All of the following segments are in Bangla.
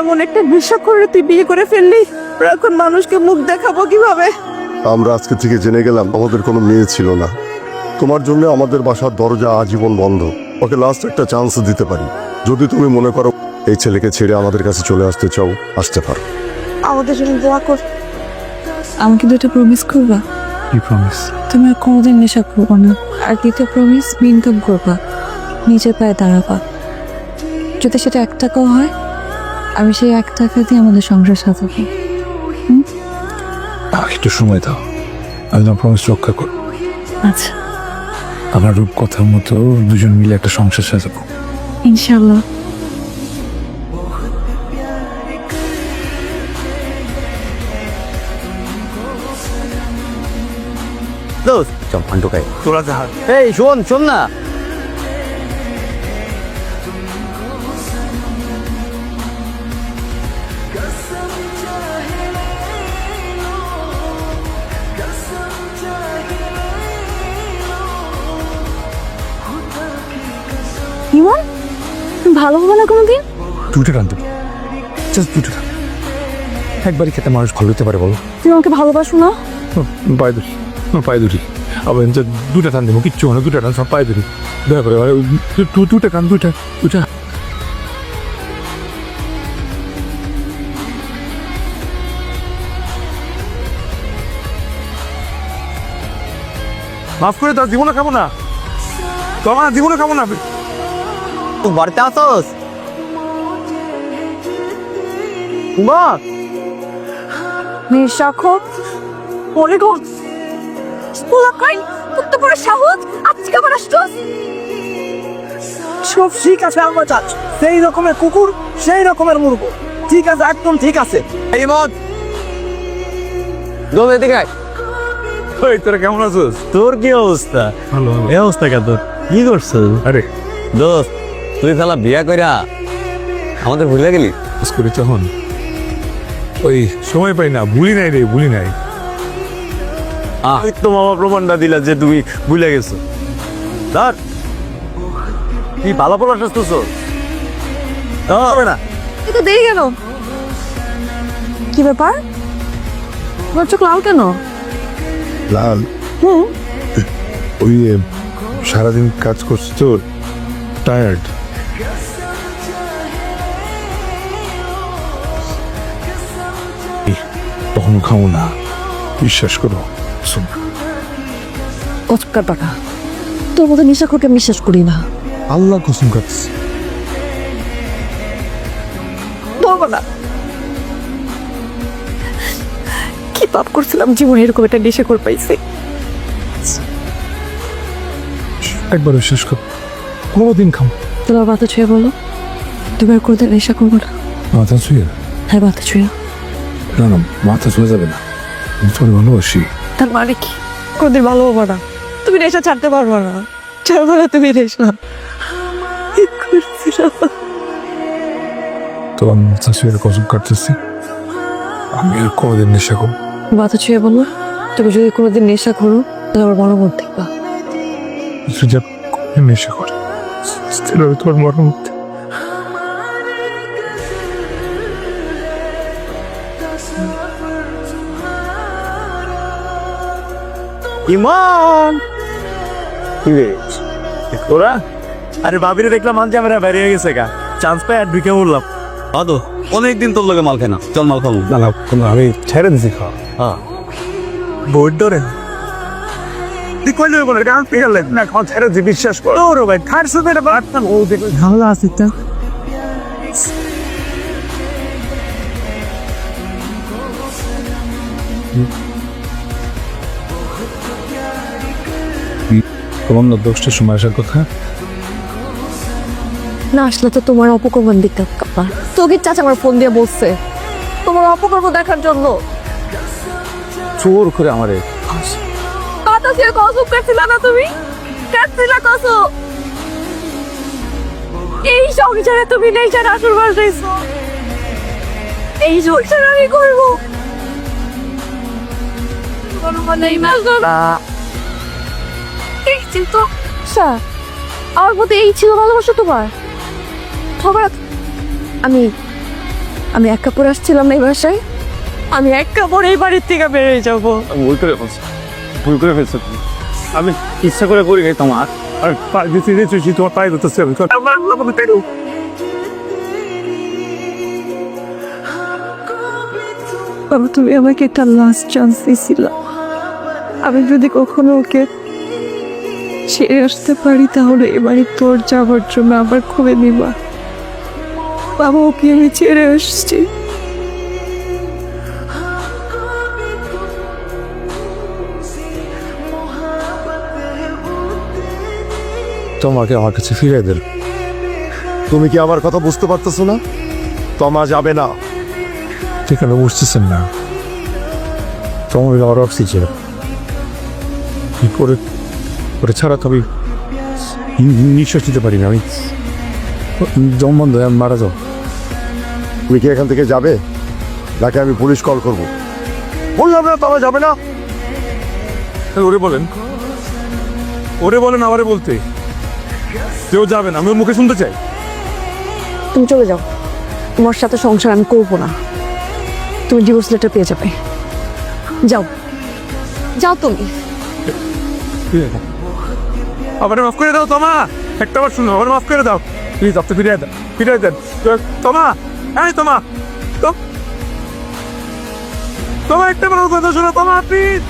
এমন একটা নেশা করে তুই বিয়ে করে ফেললি? এখন মানুষকে মুখ দেখাবো কীভাবে? আমরা আজকে থেকে জেনে গেলাম আমাদের কোনো মেয়ে ছিল না। তোমার জন্য আমাদের বাসার দরজা আজীবন বন্ধ। ওকে লাস্ট একটা চান্স দিতে পারি। যদি তুমি মনে করো এই ছেলেকে ছেড়ে আমাদের কাছে চলে আসতে চাও আসতে পারো। আমাদের জন্য দোয়া কর। আমাকে দুটো প্রমিস করবা? কি প্রমিস তুমি আর কোনোদিন নেশা করব না। আর দ্বিতীয় প্রমিস ইনকাম করবা। নিজের পায়ে দাঁড়াবা। যদি সেটা এক টাকাও হয় আমি সেই এক টাকা দিয়ে আমাদের সংসার সাজাবো। একটু সময় দাও। আমি তোমার প্রমিস রক্ষা করব। আচ্ছা। আমার রূপ কথার মতো দুজন মিলে একটা সংসার সাজাবো। ইনশাল্লাহ দোস্ত চল ফান্টু তোরা জাহাজ এই শোন শোন না। ভালো হবে না কোনোদিন? দুটো টান দেবো জাস্ট দুটো টান একবারই খেতে মানুষ ভালো হতে পারে বলো। তুমি আমাকে ভালোবাসো না? পায়ে ধরি। আমার পায়ে ধরি। আবার দুটা টান দেবো কিচ্ছু না দুটা টান সব পায়ে ধরি। দয়া করে দুটা টান দুটা দুটা। মাফ করে দাও জীবনে খাব না। তোমার জীবনে খাব না। তুই বাড়িতে আসোস মা নিশাখো মরে গো স্কুল কাই কত বড় সাহস আজকে আবার আসছস সব ঠিক আছে আমার চাচ। সেই রকমের কুকুর সেই রকমের মুরগ। ঠিক আছে একদম ঠিক আছে। এই মত দোস্ত এদিকে। ওই তোরা কেমন আছিস? তোর কি অবস্থা? ভালো ভালো। এই অবস্থা কে তোর? কি করছিস? আরে। দোস্ত তুই তাহলে বিয়া কইরা আমাদের ভুলে গেলি? কাজ করি তখন ওই সময় পাই না ভুলি নাই রে ভুলি নাই। তো মামা প্রমাণটা দিলা যে তুমি ভুলে গেছো। ধর। কি ভালো পড়া সুস্থ হবে না। এত দেরি গেল কি ব্যাপার? তোমার চোখ লাল কেন? লাল? ওই সারাদিন কাজ করছি তো টায়ার্ড কখনো খাব না। বিশ্বাস করো। শোন, অচকার টাকা তোর মতো নেশা করকে বিশ্বাস করি না। আল্লাহ কসম কাটছি না। কি পাপ করছিলাম জীবনে এরকম একটা নেশা করে পাইছি। একবার বিশ্বাস কর। কোনোদিন খাব। তোমার বাতা ছুঁয়ে বলো। তুমি আর কোনোদিন নেশা করব না। মাথা ছুঁয়ে? হ্যাঁ বাতা ছুঁয়ে। না না মাথা ছুঁয়ে যাবে না। আমি তোর ভালোবাসি। তার মানে কি? কোনদিন ভালো হব না। তুমি নেশা ছাড়তে পারব না। ছাড়বো না তুমি নেশা। কি করছিলাম তো আমি মাথা ছুঁয়ে কসম কাটতেছি। আমি আর কোনোদিন নেশা করব মাথা ছুঁয়ে বলো তুমি যদি কোনোদিন নেশা করো তাহলে আমার মনে মত দেখবা তুই নেশা করে। স্থির হবে ইমান। কি রে? তোরা আরে ভাবিরে দেখলাম মান ক্যামেরা বেরিয়ে হয়ে গেছে গা। চান্স পাই আর ঢুকে বললাম আদো অনেকদিন তোর লগে মাল খাই না। চল মাল খাব। না না কোনো আমি ছেড়ে দিছি খাওয়া। হ্যাঁ। বোর্ড ধরে তুই কইলে বলে গান পেয়ে না খাওয়া ছেড়ে দি বিশ্বাস কর। ওরে ভাই খার সাথে এটা না। ও দেখো। ভালো আছে তা। না দশটার সময় আসার কথা? না আসলে তো তোমার অপকর্মণ দিতে কাপা তোকে চাচা আমার ফোন দিয়ে বলছে তোমার অপকর্ম দেখার জন্য। চোর করে আমারে। কথা ছিল কসম কাটছিল না তুমি? কাটছিল কসম এই সংসারে তুমি নেই নেশার আসর বসাইছো এই সংসার আমি করব। কোনো মানেই না এই চিন্তা আমার প্রতি এই ছিল ভালোবাসা তোমার। খবর? আমি আমি এক কাপড় আসছিলাম না এই বাসায়? আমি এক কাপড় এই বাড়ির থেকে বেরিয়ে যাব। আমি ভুল করে ফেলছি। ভুল করে ফেলছি আমি ইচ্ছা করে করি তোমার। আর দিতে দিতে তোমার পায়ে দিতেছে আমি বাবা তুমি আমাকে একটা লাস্ট চান্স দিয়েছিল। আমি যদি কখনো ওকে ছেড়ে আসতে পারি তাহলে এবারে তোর যাওয়ার জন্য আবার খুবই নিবা। বাবা ওকে আমি ছেড়ে আসছি। তোমাকে আমার কাছে ফিরে দেন তুমি কি আমার কথা বুঝতে পারতেছো না? তমা যাবে না। ঠিকানা বুঝতেছেন না। তোমার অক্সিজেন। কি করে করে ছাড়া তো আমি নি- নিঃশ্বাস নিতে পারি না আমি জম বন্ধ আমি মারা যাও। তুমি কি এখান থেকে যাবে? নাকি আমি পুলিশ কল করব? বললাম না তমা যাবে না। ওরে বলেন। ওরে বলেন আমারে বলতে। কেউ যাবে না আমি ওর মুখে শুনতে চাই। তুমি চলে যাও। তোমার সাথে সংসার আমি করব না। তুমি ডিভোর্স লেটার পেয়ে যাবে। যাও। যাও তুমি। আবার মাফ করে দাও, তোমা। একটা বার শুনো আবার মাফ করে দাও। প্লিজ আপনি ফিরিয়ে দেন ফিরিয়ে দেন। তোমা হ্যাঁ তোমা, তো। তোমা, একটা বার কথা শোনো, তোমা প্লিজ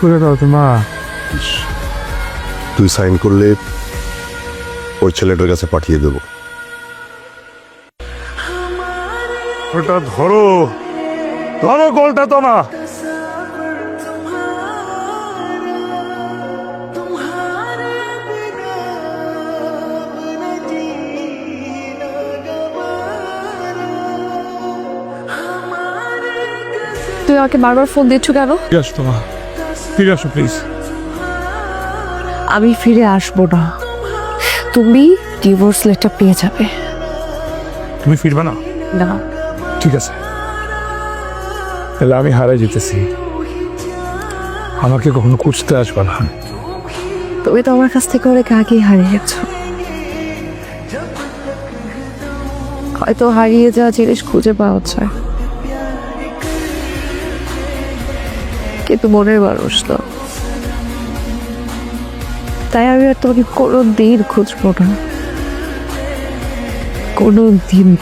পুরে দাও, তোমা। তুই সাইন করলে ওই ছেলেটার কাছে পাঠিয়ে দেবো। ওটা ধরো। ধরো গোলটা তোমা। তুমি আমাকে বারবার ফোন দিচ্ছ কেন? ফিরে তোমা। ফিরে আসো প্লিজ আমি ফিরে আসব না। তুমি ডিভোর্স লেটার পেয়ে যাবে। তুমি ফিরবে না? না। ঠিক আছে। তাহলে আমি হারাই যেতেছি। আমাকে কখনো খুঁজতে আসবে না। তুমি তো আমার কাছ থেকে অনেক আগেই হারিয়ে গেছো। হয়তো হারিয়ে যাওয়া জিনিস খুঁজে পাওয়া যায়। কিন্তু মনের মানুষ তো। তাই আমি আর তোমাকে কোনো দিন খুঁজবো না। কোনো দিন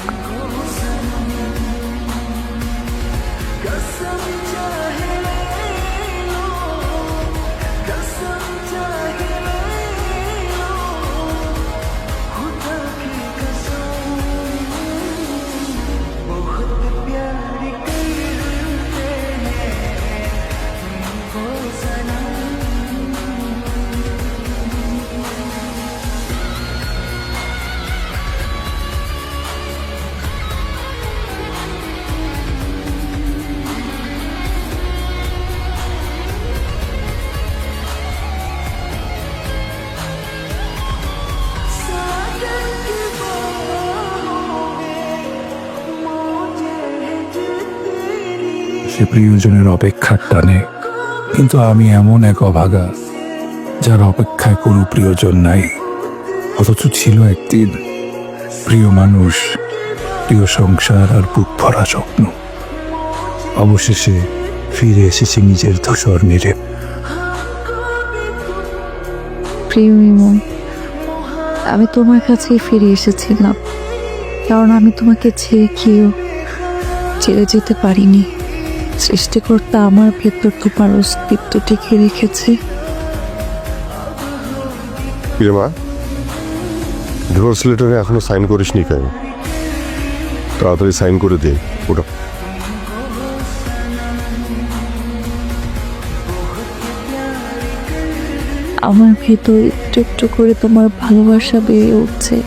সে প্রিয়জনের অপেক্ষার টানে। কিন্তু আমি এমন এক অভাগা, যার অপেক্ষায় কোনো প্রিয়জন নাই। অথচ ছিল একদিন প্রিয় মানুষ, প্রিয় সংসার আর বুক ভরা স্বপ্ন। অবশেষে ফিরে এসেছি নিজের ধূসর নিরে প্রিয় আমি তোমার কাছেই ফিরে এসেছিলাম। কারণ আমি তোমাকে ছেড়ে গিয়েও ছেড়ে যেতে পারিনি। সৃষ্টিকর্তা আমার ভেতর তোমার অস্তিত্ব টিকে রেখেছে মা ডিভোর্স লেটারে এখনও সাইন করিসনি কেন? তাড়াতাড়ি সাইন করে দে ওটা। আমার ভেতর একটু একটু করে তোমার ভালোবাসা বেড়ে উঠছে।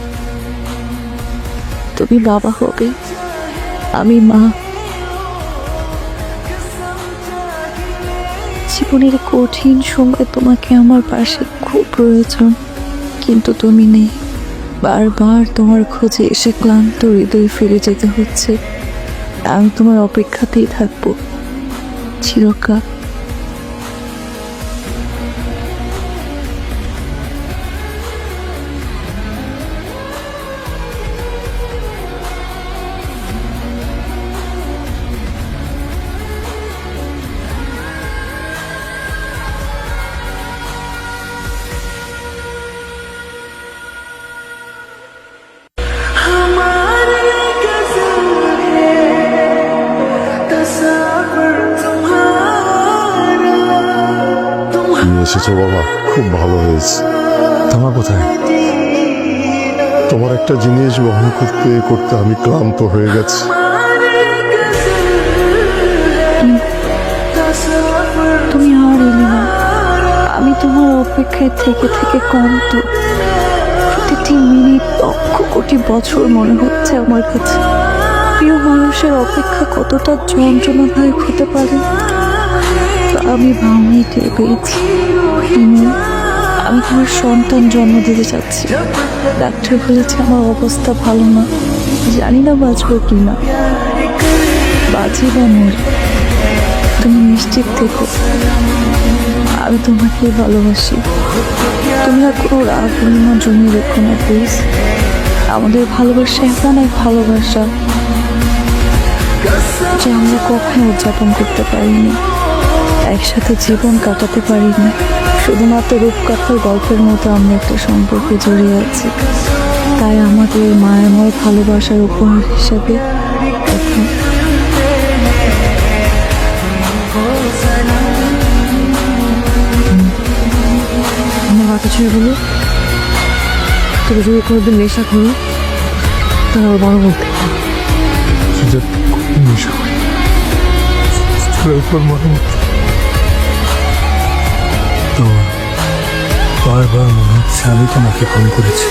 তুমি বাবা হবে আমি মা। জীবনের কঠিন সময় তোমাকে আমার পাশে খুব প্রয়োজন। কিন্তু তুমি নেই। বারবার তোমার খোঁজে এসে ক্লান্ত হৃদয় ফিরে যেতে হচ্ছে। আমি তোমার অপেক্ষাতেই থাকব। চিরকাল এসেছ বাবা খুব ভালো হয়েছে। তোমার কোথায়? তোমার একটা জিনিস বহন করতে করতে আমি ক্লান্ত হয়ে গেছি। তুমি আর এলে না। আমি তোমার অপেক্ষায় থেকে থেকে কম প্রতিটি মিনিট লক্ষ কোটি বছর মনে হচ্ছে আমার কাছে। প্রিয় মানুষের অপেক্ষা কতটা যন্ত্রণাদায়ক হতে পারে তা আমি ভাঙিয়ে টের পেয়েছি আমি তোমার সন্তান জন্ম দিতে চাচ্ছি। ডাক্তার বলেছে আমার অবস্থা ভালো না। জানি না বাঁচবো কি না বাঁচি বা তুমি নিশ্চিত থেকো। আমি তোমাকে ভালোবাসি। তুমি আর কোনো রাগ অভিমান জমিয়ে রেখো না, প্লিজ। আমাদের ভালোবাসা এমন এক ভালোবাসা। যে আমরা কখনো উদযাপন করতে পারিনি। একসাথে জীবন কাটাতে পারি না শুধুমাত্র রূপকথার গল্পের মতো আমরা একটা সম্পর্কে জড়িয়ে আছি। তাই আমাদের মায়াময় ভালোবাসার উপহার হিসাবে আমার তুমি যদি কোনোদিন নেশা করো। তাহলে আমার বড় বলতে নেশা। হচ্ছে তো, বারবার মনে হচ্ছে আমি তোমাকে ফোন করেছি।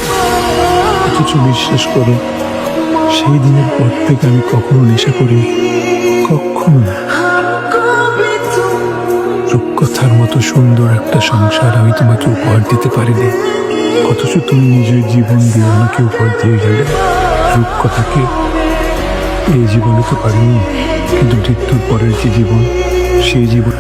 অথচ বিশ্বাস করো, সেই দিনের পর থেকে আমি কখনো নেশা করি, কখনো না। রূপকথার মতো সুন্দর একটা সংসার আমি তোমাকে উপহার দিতে পারিনি। অথচ তুমি নিজের জীবন দিয়ে আমাকে উপহার দিয়ে গেলে রূপকথাকে এই জীবনে তো পারিনি। কিন্তু মৃত্যুর পরের যে জীবন সেই জীবন